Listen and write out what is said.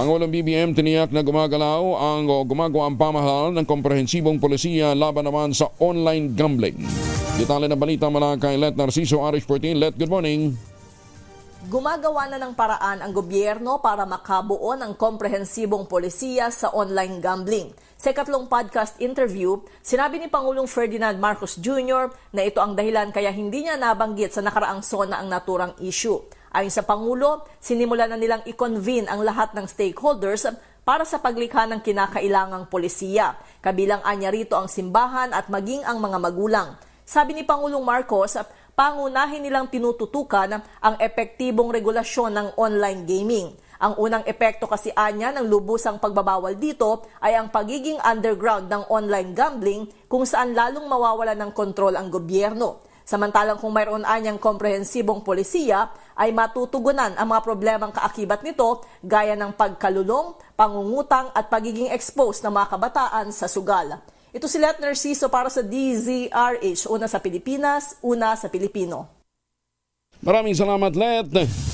Pangulong BBM tiniyak na gumagalaw ang gumagawa ang pamahalaan ng komprehensibong polisiya laban naman sa online gambling. Detalye ng balita mula kay Let Narciso Arish 14. Let, good morning. Gumagawa na ng paraan ang gobyerno para makabuo ng komprehensibong polisiya sa online gambling. Sa ikatlong podcast interview, sinabi ni Pangulong Ferdinand Marcos Jr. na ito ang dahilan kaya hindi niya nabanggit sa nakaraang SONA ang naturang issue. Ayon sa Pangulo, sinimula na nilang i-convene ang lahat ng stakeholders para sa paglikha ng kinakailangang polisiya. Kabilang anya rito ang simbahan at maging ang mga magulang. Sabi ni Pangulong Marcos, pangunahin nilang tinututukan ang epektibong regulasyon ng online gaming. Ang unang epekto kasi anya ng lubusang pagbabawal dito ay ang pagiging underground ng online gambling kung saan lalong mawawala ng kontrol ang gobyerno. Samantalang kung mayroon anyang komprehensibong polisiya, ay matutugunan ang mga problemang kaakibat nito gaya ng pagkalulong, pangungutang at pagiging exposed ng mga kabataan sa sugal. Ito si Let Narciso para sa DZRH, una sa Pilipinas, una sa Pilipino. Maraming salamat, Let.